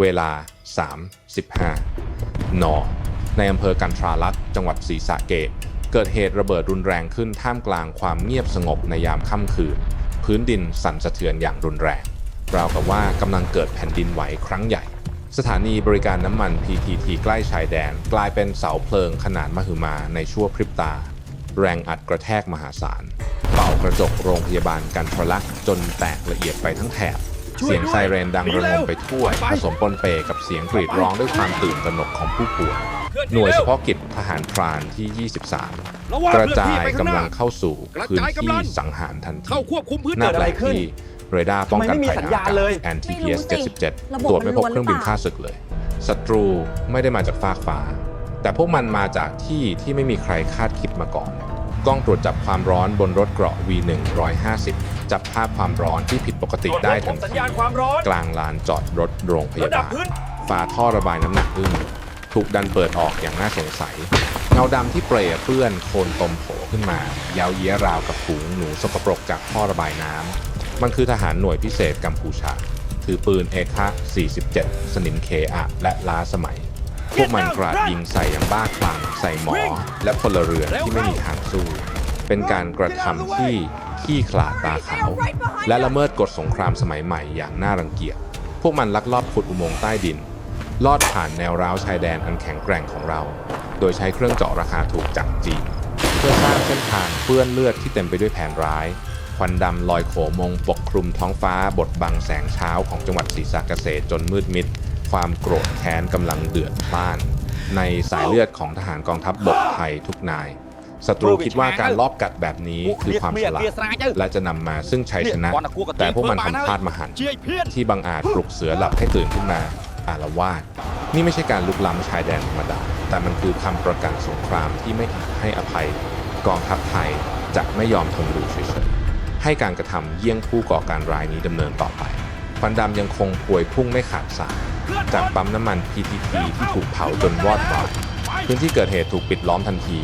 เวลา 3.15 น ในอำเภอกันทราลักษ์จังหวัดศรีสะเกษเกิดเหตุระเบิดรุนแรงขึ้นท่ามกลางความเงียบสงบในยามค่ำคืน พื้นดินสั่นสะเทือนอย่างรุนแรง ราวกับว่ากำลังเกิดแผ่นดินไหวครั้งใหญ่ สถานีบริการน้ำมัน PTT ใกล้ชายแดน กลายเป็นเสาเพลิงขนาดมหึมาในชั่วพริบตา แรงอัดกระแทกมหาศาล เป่ากระจกโรงพยาบาลกันทรลักษณ์จนแตกละเอียดไปทั้งแถบ เสียงไซเรนดังระงมไปทั่วผสมปนเปกับเสียงกรีดร้องด้วยความตื่นตระหนกของผู้ป่วยหน่วยเฉพาะกิจทหารพรานที่ 23 กระจายกำลังเข้าสู่พื้นที่สังหารทันทีเข้าควบคุมพื้นหน้าที่แปลกที่เรดาร์ป้องกันภัยทางอากาศ NTPS 77 ตรวจไม่พบเครื่องบินฆ่าศึกเลยศัตรูไม่ได้มาจากฟากฟ้า แต่พวกมันมาจากที่ที่ไม่มีใครคาดคิดมาก่อน กล้องตรวจจับความร้อนบนรถเกราะ V1 150 จับภาพความร้อนที่ผิดปกติได้ทันสัญทีญาณความร้อนกลางลานจอดรถโรงพยาระดับบาลพื้นฝาท่อระบายน้ำหนักอึ้งถูกดันเปิดออกอย่างน่าสงสัย เงาดำที่เปรย์เปื้อนโคลนตมโผล่ขึ้นมา ยาวเยี้ยราวกับฝูงหนูสกปรกจากท่อระบายน้ำ มันคือทหารหน่วยพิเศษกัมพูชา ถือปืนเอคะ47 สนิมเคอะและล้าสมัย พวกมันกราดยิงใส่อย่างบ้าคลั่งใส่หมอ และพลเรือนที่ไม่มีทางสู้ เป็นการกระทำที่ขี้ขลาดตาขาว และละเมิดกฎสงครามสมัยใหม่อย่างน่ารังเกียจ พวกมันลักลอบขุดอุโมงค์ใต้ดิน ลอดผ่านแนวร้าวชายแดนอันแข็งแกร่งของเรา โดยใช้เครื่องเจาะราคาถูกจากจีนเพื่อสร้างเส้นทางเปื้อนเลือดที่เต็มไปด้วยแผนร้าย ควันดำลอยโขมงปกคลุมท้องฟ้าบดบังแสงเช้าของจังหวัดศรีสะเกษตรจนมืดมิด ความโกรธแค้นกำลังเดือดพล่าน ในสายเลือดของทหารกองทัพบกไทยทุกนายศัตรูคิดว่าการลอบกัดแบบนี้คือความฉลาดและจะนำมาซึ่งชัยชนะ แต่พวกมันทำพลาดมหันต์เชียร์เพี้ยนที่บังอาจปลุกเสือหลับให้ตื่นขึ้นมาอารวาสนี่ไม่ใช่การลุกล้ำชายแดนธรรมดา แต่มันคือคำประกาศสงครามที่ไม่อาจให้อภัย กองทัพไทยจะไม่ยอมทนดูเฉยๆให้การกระทำเยี่ยงผู้ก่อการร้ายนี้ดำเนินต่อไป ควันดำยังคงพวยพุ่งไม่ขาดสายจากปั๊มน้ำมัน PTT ที่ถูกเผาจนวอดวายพื้นที่เกิดเหตุถูกปิดล้อมทันที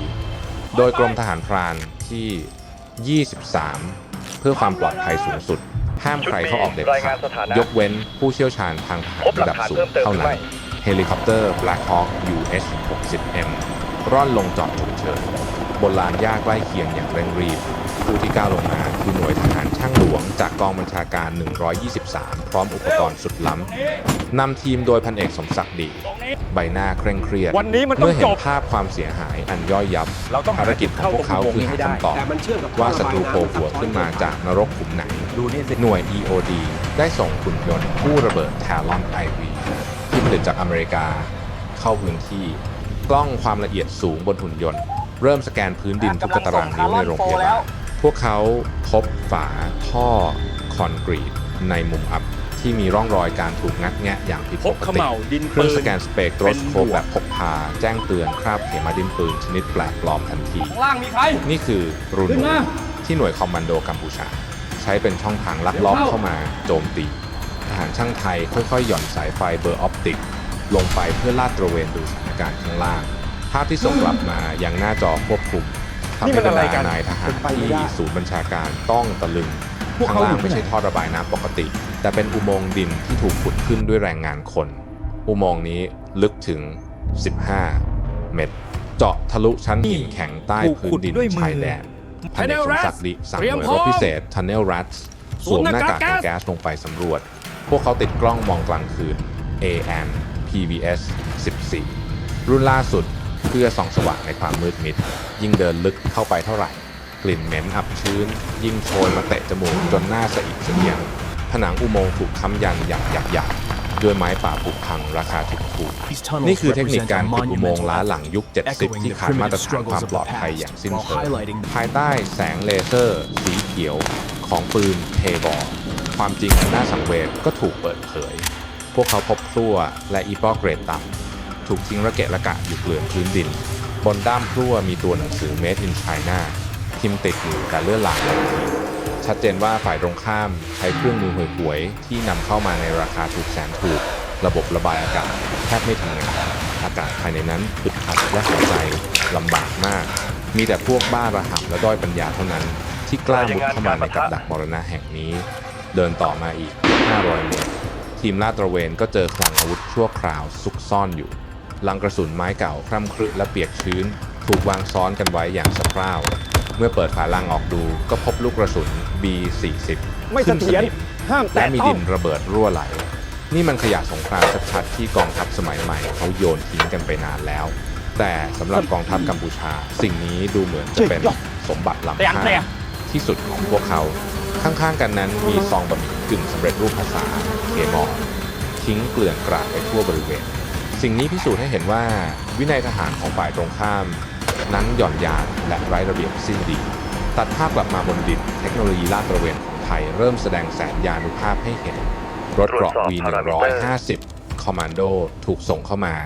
โดยกรมทหารพรานที่ 23 เพื่อความปลอดภัยสูงสุด ห้ามใครเข้าออกเด็ดขาดยกเว้นผู้เชี่ยวชาญทางทหารระดับสูงเท่านั้น เฮลิคอปเตอร์ Black Hawk UH-60M ร่อนลงจอดฉุกเฉินบนลานหญ้าใกล้เคียงอย่างเร่งรีบ ผู้ที่ก้าวลงมาคือหน่วยทหารช่างหลวง จากกองบัญชาการ 123 พร้อมอุปกรณ์สุดล้ำนำทีมโดยพันเอกสมศักดิ์ดี ใบหน้าเคร่งเครียดวันนี้มันต้องเมื่อเห็จนบภาพความเสียหายอันย่อยยับเราต้องหาภารกิจของพวกเขาคือหาคำตอบ แต่มันเชื่อมกับว่าศัตรูโผล่หัวขึ้นมาจากนรกขุมไหน ดูนี่สิหน่วย EOD ได้ส่งหุ่นยนต์กู้ระเบิด Talon IV ที่ผลิตจากอเมริกา เข้าพื้นที่ กล้องความละเอียดสูงบนหุ่นยนต์ เริ่มสแกนพื้นดินทุกตารางนิ้วในโรงพยาบาลพ วกเขาพบฝาท่อคอนกรีตในมุมอับที่มีร่องรอยการถูกงัดแงะอย่างผิดพปบกเขติม่าดินเคปืรื่องนสแกนสเปกโตรสโคปแบบพกพา แจ้งเตือนคราบเขมาดินปืนชนิดแปลกปลอมทันทีข้างล่างมีใคร นี่คือรูขึ้นูนมาที่หน่วยคอมมานโดกัมพูชา ใช้เป็นช่องทางลัดล้อมเข้ามาโจมตี ทหารช่างไทยค่อยๆ หย่อนสายไฟเบอร์ออปติก ลงไปเพื่อลาดตระเวนดูสถานการณ์ข้างล่าง ภาพที่ส่งกลับมายังหน้าจอควบคุม ทำนี่ให้มันบรอะไรรกัดานนายทหารเป็นไปไม่ที่ได้ ศูนย์บัญชาการต้องตะลึงพวกข้างเขาล่างอยู่ไม่ใช่ที่ไหนท่อระบายน้ำปกติ แต่เป็นอุโมงค์ดินที่ถูกขุดขึ้นด้วยแรงงานคน อุโมงค์นี้ลึกถึง 15 เมตร เจาะทะลุชั้นหินแข็งใต้พื้นดินชายแดน พันเอกสมศักดิ์ดิสั่งหน่วยรบพิเศษ Tunnel Rats สวมหน้ากากกันแก๊สลงไปสำรวจ พวกเขาติดกล้องมองกลางคืน AN PVS 14 รุ่นล่าสุด เพื่อส่องสว่างในความมืดมิด ยิ่งเดินลึกเข้าไปเท่าไหร่ กลิ่นเหม็นอับชื้น ยิ่งโชยมาเตะจมูกจนหน้าสะอิดสะเอียง ผนังอุโมงค์ถูกค้ำยันอย่างหยาบๆด้วยไม้ป่าผุพังราคาถูกๆนี่คือเทคนิคการขุดอุโมงค์ล้าหลังยุค 70 ที่ขาดมาตรฐานความปลอดภัยอย่างสิ้นเชิงภายใต้แสงเลเซอร์ สีเขียวของปืนเทบอร์ความจริงอันน่าสังเวชก็ถูกเปิดเผย พวกเขาพบพลั่วและอีปอเกรดต่ำ ถูกทิ้งระเกะระกะอยู่เกลื่อนพื้นดิน บนด้ามพลั่วมีตัวหนังสือ Made in China พิมพ์ติดอยู่แต่เลื่อนหลางทันทีชัดเจนว่าฝ่ายตรงข้ามใช้เครื่องมือห่วยๆที่นำเข้ามาในราคาถูกแสนถูก ระบบระบายอากาศแทบไม่ทำงาน อากาศภายในนั้นอึดอัดและหายใจลำบากมาก มีแต่พวกบ้าระห่ำและด้อยปัญญาเท่านั้น ที่กล้ามุดเข้ามาในกับดักมรณะแห่งนี้ เดินต่อมาอีก 500 เมตร ทีมลาดตระเวนก็เจอคลังอาวุธชั่วคราวซุกซ่อนอยู่ ลังกระสุนไม้เก่าคร่ำครึและเปียกชื้น ถูกวางซ้อนกันไว้อย่างสะเพร่าเมื่อเปิดฝาลังออกดูก็พบลูกกระสุน B40 ไม่เสถียรขึ้นสนิมห้ามและแตะมีต้อดิงนระเบิดรั่วไหล นี่มันขยะสงครามชัดๆที่กองทัพสมัยใหม่เขาโยนทิ้งกันไปนานแล้ว แต่สำหรับกองทัพกัมพูชา สิ่งนี้ดูเหมือนจะเป็นสมบัติล้ำแต่อันค่าแต่ที่สุดของพวกเขา ข้างๆกันนั้นมีซองบะหมี่กึ่งสำเร็จรูปภาษาเคมอลทิ้งเกลื่อนกราดไปทั่วบริเวณ สิ่งนี้พิสูจน์ให้เห็นว่าวินัยทหารของฝ่ายตรงข้าม นั้นหย่อนยานและไร้ระเบียบสิ้นดี ตัดภาพกลับมาบนดินเทคโนโลยีลาดตระเวนของไทยเริ่มแสดงแสนยานุภาพให้เห็น รถเกราะ V150 คอมมานโดถูกส่งเข้ามา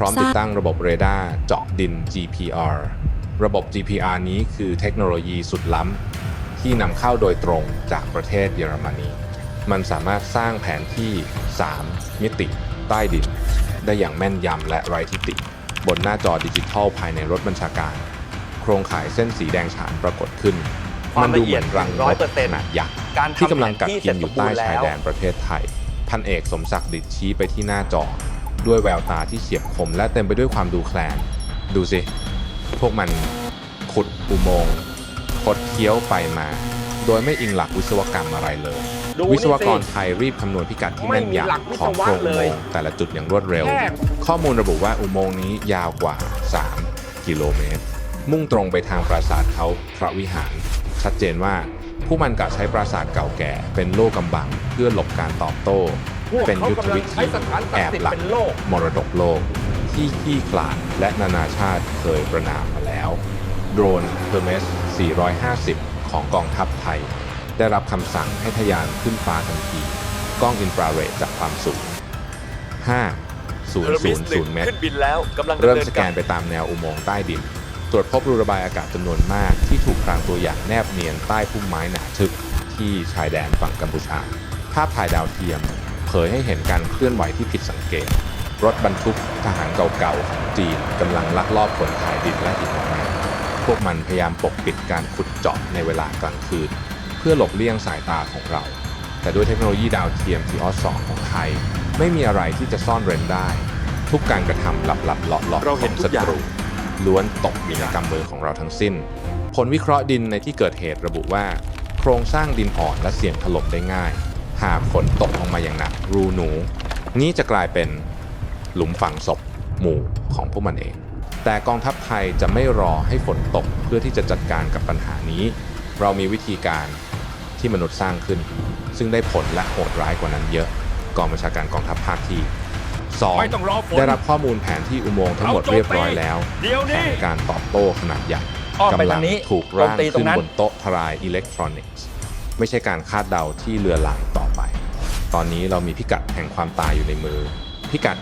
พร้อมติดตั้งระบบเรดาร์เจาะดิน GPR ระบบ GPR นี้คือเทคโนโลยีสุดล้ำ ที่นำเข้าโดยตรงจากประเทศเยอรมนี มันสามารถสร้างแผนที่ 3 มิติใต้ดิน ได้อย่างแม่นยำและไร้ทิฏฐิบนหน้าจอดิจิทัลภายในรถบัญชาการ โครงข่ายเส้นสีแดงฉานปรากฏขึ้น มันดูเหมือนรังรบขนาดยักษ์การที่ทำกำลังแผกัดนที่กินอยู่ใต้เสร็จสมบูรณ์ชายแล้วแดนประเทศไทย พันเอกสมศักดิ์ดิษฐ์ชี้ไปที่หน้าจอ ด้วยแววตาที่เฉียบคมและเต็มไปด้วยความดูแคลน ดูสิ พวกมันขุดอุโมงค์คดเคี้ยวไปมา โดยไม่อิงหลักวิศวกรรมอะไรเลยดู วิศวกรนี่สิไทยรีบคำนวณพิกัดที่ไม่แม่นมีหลักวิยำขศองวะโครงอุเลโมยงค์แต่ละจุดอย่างรวดเร็วแค่ข้อมูลระบุว่าอุโมงค์นี้ยาวกว่า 3 กิโลเมตร มุ่งตรงไปทางปราสาทเขาพระวิหาร ชัดเจนว่าผู้มันกะใช้ปราสาทเก่าแก่เป็นโล่กำบังเพื่อหลบการตอบโต้พวกเป็นเขายุทธกำลัวิงธีใช้สถานศัแอกบดิ์สิทหลัธิ์กเป็นโลกมรดกโลก ที่ขี้ขลาดและนานาชาติเคยประนามมาแล้ว โดรน Hermes 450 ของกองทัพไทย ได้รับคำสั่งให้ทะยานขึ้นฟ้าทันที กล้องอินฟราเรดจากความสูง 5 000 เมตร ขึ้นบินแล้วกำลังดำเริ่มนินสแกนไปตามแนวอุโมงค์ใต้ดิน ตรวจพบรูระบายอากาศจำนวนมากที่ถูกพรางตัวอย่างแนบเนียนใต้พุ่มไม้หนาทึบที่ชายแดนฝั่งกัมพูชา ภาพถ่ายดาวเทียม เผยให้เห็นการเคลื่อนไหวที่ผิดสังเกต รถบรรทุกทหารเก่าๆของจีนกำลังลักลอบขนถ่ายดินและหินออกมาพวกมันพยายามปกปิดการขุดเจาะในเวลากลางคืน เพื่อหลบเลี่ยงสายตาของเรา แต่ด้วยเทคโนโลยีดาวเทียมทีออสองของไทย ไม่มีอะไรที่จะซ่อนเร้นได้ ทุกการกระทำลับๆเลาะๆเราขเห็อนงทุศักอย่างตรู ล้วนตกอยู่ในกำมือของเราทั้งสิ้น ผลวิเคราะห์ดินในที่เกิดเหตุระบุว่า โครงสร้างดินอ่อนและเสี่ยงถล่มได้ง่าย หากฝนตกลงมาอย่างหนักรูหนู นี้จะกลายเป็นหลุมฝังศพหมู่ของพวกมันเอง แต่กองทัพไทยจะไม่รอให้ฝนตกเพื่อที่จะจัดการกับปัญหานี้ เรามีวิธีการ ที่มนุษย์สร้างขึ้น ซึ่งได้ผลและโหดร้ายกว่านั้นเยอะกองบัญชาการกองทัพภาคที่สองไม่ต้องรอฝน ได้รับข้อมูลแผนที่อุโมงค์ทั้งหมดเรียบร้อยแล้วเดี๋ยวแผนี้นการตอบโต้ขนาดใหญ่อ้อมไปกำลัทางนี้ถูกร่างโจมตีตรขึ้งนนั้น บนโต๊ะทลายอิเล็กทรอนิกส์ ไม่ใช่การคาดเดาที่เรือหลังต่อไป ตอนนี้เรามีพิกัดแห่งความตายอยู่ในมือ พิกัด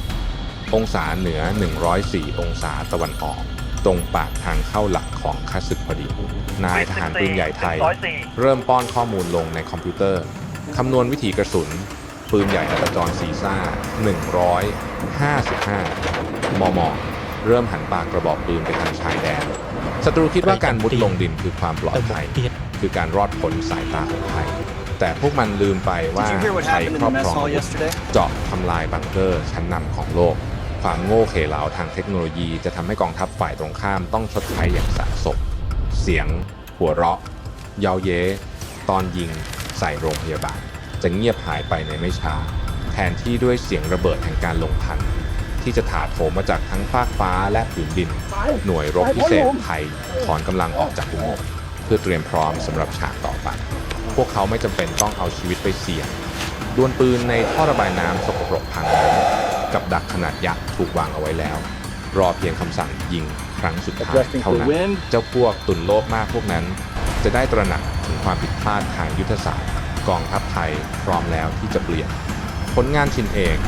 14 องศาเหนือ 104 องศาตะวันออก ตรงปากทางเข้าหลักของข้าศึกพอดี นายทหารปืนใหญ่ไทย เริ่มป้อนข้อมูลลงในคอมพิวเตอร์ คำนวณวิถีกระสุน ปืนใหญ่อัตจรซีซ่า 155 มม เริ่มหันปากกระบอกปืนไปทางชายแดน ศัตรูคิดว่าการมุดลงดินคือความปลอดภัย คือการรอดพ้นสายตาของไทยแต่พวกมันลืมไปว่า Did you hear what ไทย happened in ครอบ the คร mess อง hall yesterday? เจาะทำลายบังเกอร์ชั้นนำของโลก ความโง่เขลาทางเทคโนโลยีจะทำให้กองทัพฝ่ายตรงข้ามต้องชดใช้อย่างสะสมเสียง หัวเราะ เยาเย้ ตอนยิง ใส่โรงพยาบาล จะเงียบหายไปในไม่ช้า แทนที่ด้วยเสียงระเบิดแห่งการลงทัน ที่จะถาโถมมาจากทั้งฟากฟ้าและผืนดิน หน่วยรบพิเศษไทย ถอนกำลังออกจากอุโมงค์เพื่อเตรียมพร้อมสำหรับฉากต่อไปพวกเขาไม่จำเป็นต้องเอาชีวิตไปเสี่ยงดวลปืนในท่อระบายน้ำสกปรกพังนั้น กับดักขนาดยักษ์ถูกวางเอาไว้แล้ว รอเพียงคำสั่งยิงครั้งสุดท้าย Adjusting เท่า for นั้น wind เจ้าพวกตุนโลภมากพวกนั้น จะได้ตระหนักถึงความผิดพลาดทางยุทธศาสตร์ กองทัพไทยพร้อมแล้วที่จะเปลี่ยน ผลงานชิ้นเอก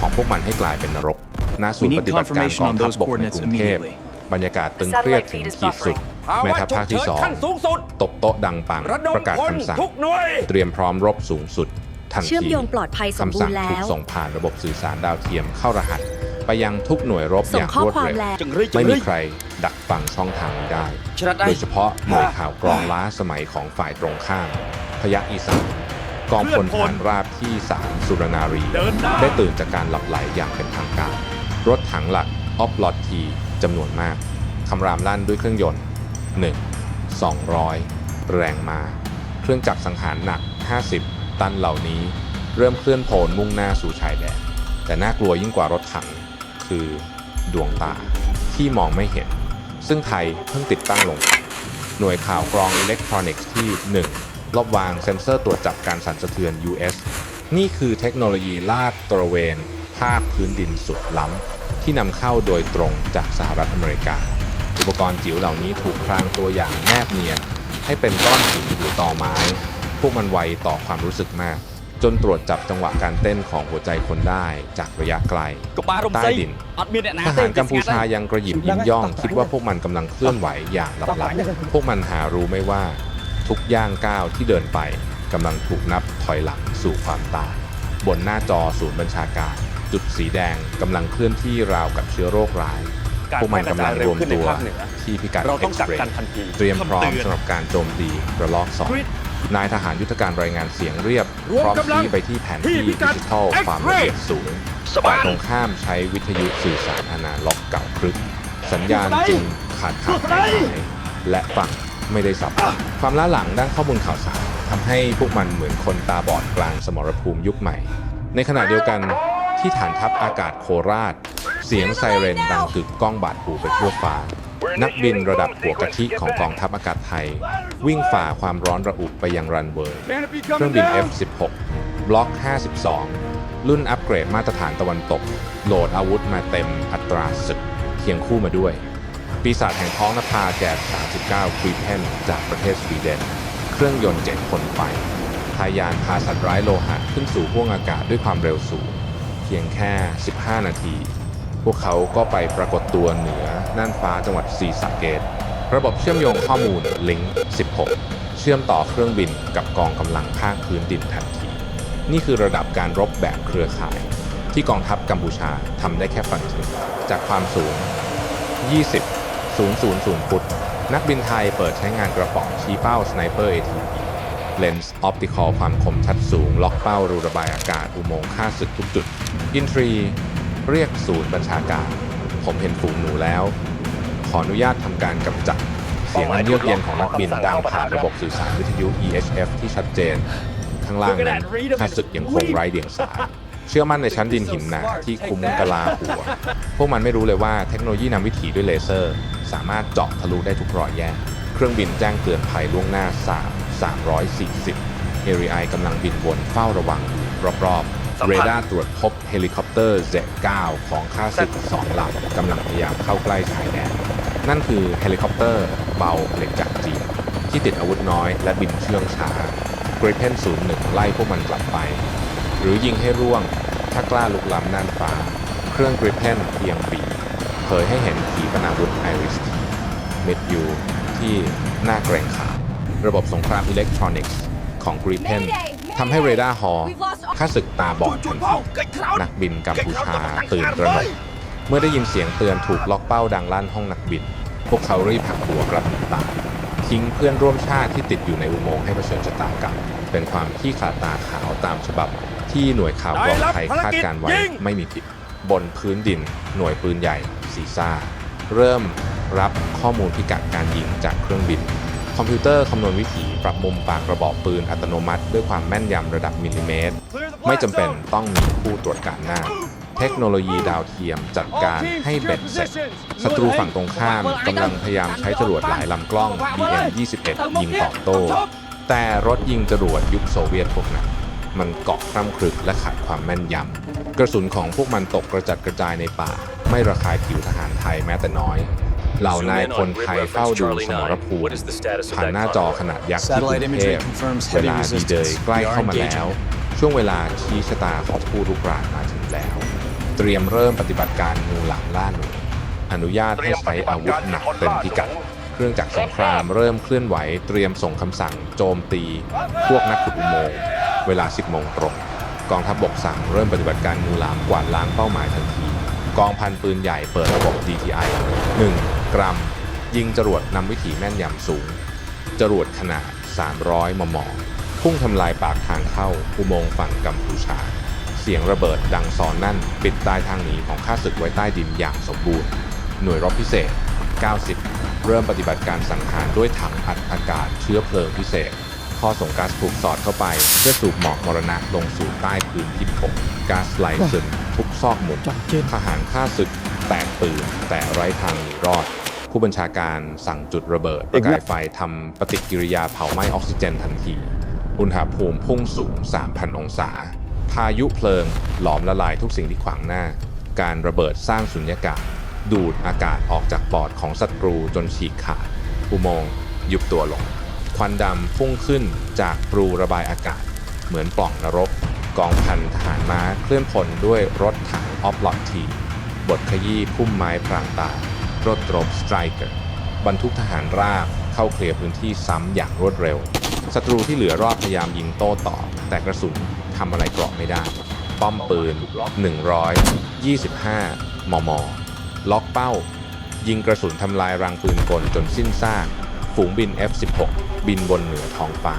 ของพวกมันให้กลายเป็นนรกณศู We นย์ need ปฏิบัติการก confirmation อง on ทัพ those บกใน coordinates กรุงเทพ immediately. บรรยากาศตึงเครียดถึงขีดสุด แม่ทัพภาคที่สองขั้นสูงสุดตบโต๊ะดังปังระดมประกาศพลคำสั่งทุกหน่วยเตรียมพร้อมรบสูงสุด ทันทีเชื่อมโยงปลอดภัยสมบูคำสั่รงณ์แล้ถูกวส่งผ่านระบบสื่อสารดาวเทียมเข้ารหัส ไปยังทุกหน่วยรบส่องย่างข้อรวดความเร็วแล้วจังเลยจัไม่งเลมียใครดักฟังช่องทางนี้ได้ชนะได้ โดยเฉพาะหน่วยข่าวกรองล้าสมัยของฝ่ายตรงข้ามพยัคฆ์อีสานกองพลทหารราบที่ 3 สุรนารีเดินหน้าได้ตื่นจากการหลับไหลอย่างเป็นทางการ รถถังหลักออฟลอตทีจำนวนมากคำรามลั่นด้วยเครื่องยนต์ 1 200 แรงมา เครื่องจักรสังหารหนัก 50 ตันเหล่านี้ เริ่มเคลื่อนโผลมุ่งหน้าสู่ชายแดน แต่น่ากลัวยิ่งกว่ารถถัง คือดวงตาที่มองไม่เห็น ซึ่งไทยเพิ่งติดตั้งลง หน่วยข่าวกรองอิเล็กทรอนิกส์ที่ 1 รอบวางเซ็นเซอร์ตรวจจับการสั่นสะเทือน US นี่คือเทคโนโลยีลาดตระเวนภาคพื้นดินสุดล้ำ ที่นำเข้าโดยตรงจากสหรัฐอเมริกา อุปกรณ์จิ๋วเหล่านี้ถูกพรางตัวอย่างแนบเนียนให้เป็นก้อนหินหรือต่อไม้ พวกมันไวต่อความรู้สึกมาก จนตรวจจับจังหวะการเต้นของหัวใจคนได้จากระยะไกลก็ปารมใต้ไซดินอัดเมียเนี่ยนะทหารกัมพูชายังกระหยิบยิ้มย่อง คิดว่าพวกมันกำลังเคลื่อนไหวอย่างลับๆพวกมันหารู้ไม่ว่า ทุกย่างก้าวที่เดินไปกำลังถูกนับถอยหลังสู่ความตายบนหน้าจอศูนย์บัญชาการ จุดสีแดงกำลังเคลื่อนที่ราวกับเชื้อโรคร้ายพวกมันกำลังรวมตัวที่พิกัดเราเอ็ต้อกงซกักเรกันย์ทันทีเตรียมพร้อมสำหรับการโจมตีระลอกสอง นายทหารยุทธการรายงานเสียงเรียบรวมพร้อมกำลังชี้ไปที่แผนที่ที่พิดิกัดจิทัล X-ray ความละเอียดสูงฝ่ายตรงข้ามใช้วิทยุสื่อสารอนาล็อกเก่าครึก สัญญาณจึงขาดขาดหายหายและฟังไม่ได้สับความล้าหลังด้านข้อมูลข่าวสารทำให้พวกมันเหมือนคนตาบอดกลางสมรภูมิยุคใหม่ ในขณะเดียวกันที่ฐานทัพอากาศโคราช เสียงไซเรนดังกึกก้องบาดหูไปทั่วฟ้า นักบินระดับหัวกะทิของกองทัพอากาศไทย วิ่งฝ่าความร้อนระอุไปยังรันเวย์เครื่องบิน F-16 บล็อก 52 รุ่นอัปเกรดมาตรฐานตะวันตก โหลดอาวุธมาเต็มอัตราศึกเคียงคู่มาด้วย ปีศาจแห่งท้องนภาแก39ครีเพนจากประเทศสวีเดน เครื่องยนต์เจ็ดคนไฟพายานพาสัตว์ร้ายโลหะขึ้นสู่ห้วงอากาศด้วยความเร็วสูง เพียงแค่ 15 นาที วกเขาก็ไปปรากฏตัวเหนือน่านฟ้าจังหวัดศรีสะเกดระบบเชื่อมโยงข้อมูลลิงก์ 16 เชื่อมต่อเครื่องบินกับกองกำลังภาคพื้นดินทันที นี่คือระดับการรบแบบเครือข่าย ที่กองทัพกัมพูชาทำได้แค่ฝันถึงจากความสูง 20 000 ฟุต นักบินไทยเปิดใช้งานกระป๋องชี้เป้าสไนเปอร์ ATP เลนส์ออปติคอลความคมชัดสูง ล็อกเป้ารูระบายอากาศอุโมงค์ค่าศึกทุกจุด อินทรี เรียกศูนย์บัญชาการ ผมเห็นฝูงหนูแล้ว ขออนุญาตทำการกำจัด เสียงอันเยือกเย็นของนักบินดังผ่านระบบสื่อสารวิทยุ EHF ที่ชัดเจน ข้างล่างนั้นข้าศึกยังคงไร้เดียงสาเชื่อมั่นในชั้นดินหินหนาที่คุมกะลาหัว พวกมันไม่รู้เลยว่าเทคโนโลยีนำวิถีด้วยเลเซอร์ สามารถเจาะทะลุได้ทุกรอยแยก เครื่องบินแจ้งเตือนภัยล่วงหน้า 3 340เฮริไอกำลังบินวนเฝ้าระวังรอบๆ เรดาร์ตรวจพบเฮลิคอปเตอร์ Z9 ของข้าศึกสองลำกำลังพยายามเข้าใกล้ชายแดน นั่นคือเฮลิคอปเตอร์เบาผลิตจากจีนที่ติดอาวุธน้อยและบินเชื่องช้า Gripen 01 ไล่พวกมันกลับไป หรือยิงให้ร่วง ถ้ากล้าลุกล้ำน่านฟ้า เครื่อง Gripen เอียงปีกเผยให้เห็นขีปนาวุธ Iris T เม็ดยูที่น่าเกรงขามระบบสงครามอิเล็กทรอนิกส์ของ Gripen ทำให้เรดาร์ฮอ ค่าศึกตาบอดทันทีนักบินกัมพูชาตื่นตระหนกเมื่อได้ยินเสียงเตือนถูกล็อกเป้าดังลั่นห้องนักบิน พวกเขารีบหักหัวกลับตายทิ้งเพื่อนร่วมชาติที่ติดอยู่ในอุโมงค์ให้เผชิญชะตากรรมเป็นความขี้ขลาดตาขาวตามฉบับ ที่หน่วยข่าวกรองไทยคาดการไว้ไม่มีผิด บนพื้นดิน หน่วยปืนใหญ่ซีซ่า เริ่มรับข้อมูลพิกัดการยิงจากเครื่องบิน คอมพิวเตอร์คำนวณวิถี ปรับมุมปากกระบอกปืนอัตโนมัติ ด้วยความแม่นยำระดับมิลลิเมตร ไม่จำเป็นต้องมีผู้ตรวจการหน้า เทคโนโลยีดาวเทียมจัดการให้เบ็ดเสร็จศัตรูฝั่งตรงข้ามกำลังพยายามใช้จรวดหลายลำกล้อง BM-21 ยิงตอบโต้ แต่รถยิงจรวดยุคโซเวียตพวกนั้นมันเกาะคร่ำครึกและขาดความแม่นยำ กระสุนของพวกมันตกกระจัดกระจายในป่า ไม่ระคายผิวทหารไทยแม้แต่น้อย เหล่านายพลไทยเฝ้าดูสมรภูมิผ่านหน้าจอขนาดยักษ์ที่กรุ Satellite งเท imagery พ confirms เว heavy ลาดีเดย์ resistance. ใกล้ We เข้า are มาแล้ว engaging. ช่วงเวลาชี้ชะตาของผู้รุกรานมาถึงแล้ว เตรียมเริ่มปฏิบัติการงูหลามล่าหนูอนุญาตให้ใช้อาวุธหนักเต็มพิกัด เครื่องจักรสงครามเริ่มเคลื่อนไหวเตรียมส่งคำสั่งโจมตี พวกนักขุดอุโมงค์เวลา 10โมงตรง กองทัพบกสั่งเริ่มปฏิบัติการงูหลามกวาดล้างเป้าหมายทันที กองพันปืนใหญ่เปิดระบบ DTI 1 กรัม ยิงจรวดนำวิถีแม่นยำสูง จรวดขนาด 300 มมพพุ่งทำลายปากทางเข้าอุโมงค์ฝั่งกัมพูชา เสียงระเบิดดังซอนนั่น ปิดตายทางหนีของข้าศึกไว้ใต้ดินอย่างสมบูรณ์ หน่วยรบพิเศษ 90 เริ่มปฏิบัติการสังหารด้วยถังอัดอากาศเชื้อเพลิงพิเศษท่อส่งก๊าซถูกสอดเข้าไป เพื่อสูบหมอกมรณะลงสู่ใต้พื้นที่ปกก๊าซไหลซึมทุกซอกมุมจอมเจนทหารฆ่าศึก แตกตื่นแต่ไร้ทางหนีรอด ผู้บัญชาการสั่งจุดระเบิดประกายไฟทำปฏิกิริยาเผาไหม้ออกซิเจนทันที อุณหภูมิพุ่งสูง 3,000 องศา พายุเพลิงหลอมละลายทุกสิ่งที่ขวางหน้า การระเบิดสร้างสุญญากาศ ดูดอากาศออกจากปอดของศัตรูจนฉีกขาด อุโมงค์ยุบตัวลง ควันดำพุ่งขึ้นจากรูระบายอากาศ เหมือนปล่องนรกกองพันทหารม้าเคลื่อนพลด้วยรถถังออฟลอตที บทขยี้พุ่มไม้พรางตารถรบสไตรเกอร์บรรทุกทหารราบเข้าเคลียร์พื้นที่ซ้ำอย่างรวดเร็ว ศัตรูที่เหลือรอดพยายามยิงโต้ตอบ แต่กระสุนทำอะไรเกราะไม่ได้ ป้อมปืน 125 มม ล็อกเป้า ยิงกระสุนทำลายรังปืนกลจนสิ้นซาก ฝูงบิน F-16 บินบนเหนือท้องฟ้า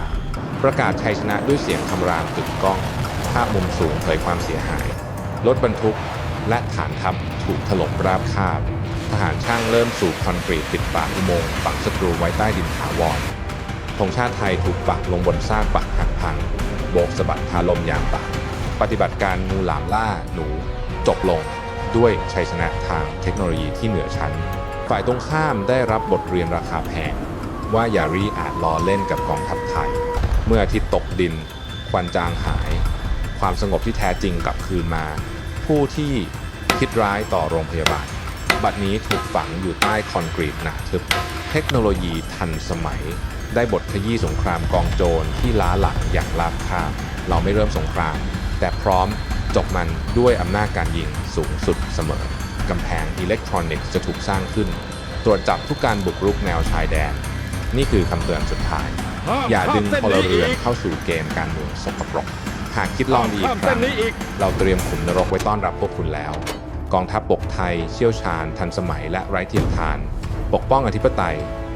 ประกาศชัยชนะด้วยเสียงคำรามกึกก้อง ภาพมุมสูงเผยความเสียหาย รถบรรทุก และฐานทัพถูกถล่มราบคาบ ทหารช่างเริ่มสูบคอนกรีตปิดปากอุโมงค์ฝังศัตรูไว้ใต้ดินถาวรธงชาติไทยถูกปักลงบนซากปักหักพัง โบกสะบัดพาลมยามปากปฏิบัติการงูหลามล่าหนู จบลงด้วยชัยชนะทางเทคโนโลยีที่เหนือชั้น ฝ่ายตรงข้ามได้รับบทเรียนราคาแพง ว่าอย่ารีอาจล้อเล่นกับกองทัพไทย เมื่ออาทิตย์ตกดิน ควันจางหาย ความสงบที่แท้จริงกลับคืนมา ผู้ที่คิดร้ายต่อโรงพยาบาล บัดนี้ถูกฝังอยู่ใต้คอนกรีตหนาทึบเทคโนโลยีทันสมัย ได้บทขยี้สงครามกองโจรที่ล้าหลังอย่างลาบคาบเราไม่เริ่มสงคราม แต่พร้อมจบมันด้วยอำนาจการยิงสูงสุดเสมอกำแพงอิเล็กทรอนิกส์จะถูกสร้างขึ้น ตรวจจับทุกการบุกรุกแนวชายแดน นี่คือคำเตือนสุดท้าย อย่าดึงพลเรือนเข้าสู่เกมการเมืองสกปรก หากคิดลองดีอีกครั้งเราเตรียมขุมนรกไว้ต้อนรับพวกคุณแล้ว กองทัพบกไทยเชี่ยวชาญทันสมัยและไร้เทียมทาน ปกป้องอธิปไตย